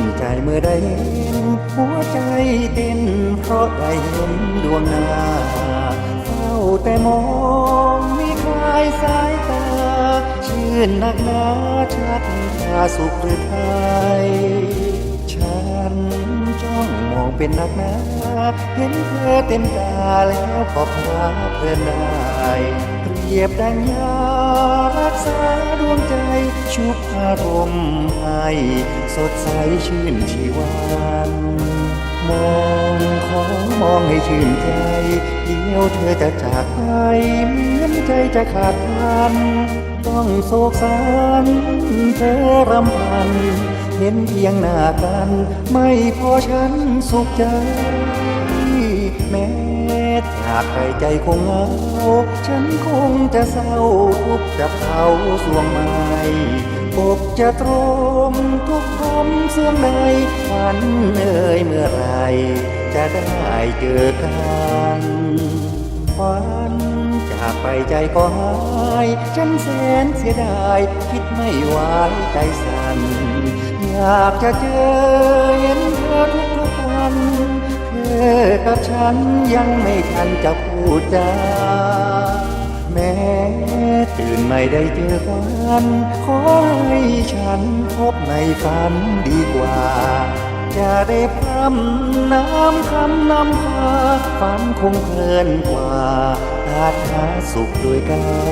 นใจเมื่อได้เห็นหัวใจเต้นเพราะได้เห็นดวงหน้าเฝ้าแต่มองไม่คลายสายตา ชื่นนักหนาชัดพาสุขหรือไทยฉันจ้องมองเป็นนักหนาเห็นเธอเต็มตาแล้วก็พาเพลินได้เปรียบดังยารักษาดวงใจ ชุบอารมณ์ให้สดใสชื่นชีวันมองของมองให้ชื่นใจเดียวเธอจะจากไปเหมือนใจจะขาดพันต้องโศกสันเธอรำพันเห็นเพียงหน้ากัน ไม่พอฉันสุขใจ จากไปใจคงเหงาฉันคงจะเศร้าทุกจะเผาสวงไม้อกจะตรมทุกทมเสื่อมในฝันเอ่ยเมื่อไร จะได้เจอกันฝันจากไปใจก็หายฉันแสนเสียดาย คิดไม่ไหวใจสั่นอยากจะเจอเห็นเธอทุกทุกวัน กับฉันยังไม่ทันจะพูดจาแม้ตื่นไม่ได้เจอกันขอให้ฉันพบในฝันดีกว่า จะได้พร่ำน้ำคำนำพาฝันคงเพลินกว่าอาจหาสุขด้วยกันเพียงเห็น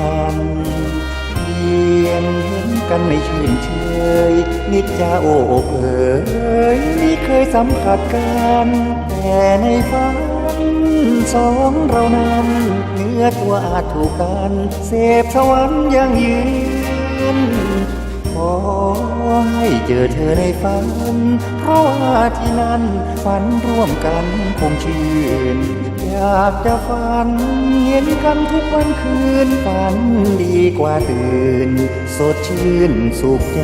กันไม่ชื่นเชยนิจจาโอบเอ๋ยไม่เคยสัมผัสกันแต่ในฝันสองเรานั้นเนื้อตัวอาจถูกกันเสพสวรรค์ยังยืนขอให้เจอเธอในฝัน เพราะว่าที่นั่นฝันร่วมกันคงชื่นากจะฝัน เห็นกันทุกวันคืนฝันดีกว่าตื่น สดชื่นสุขใจ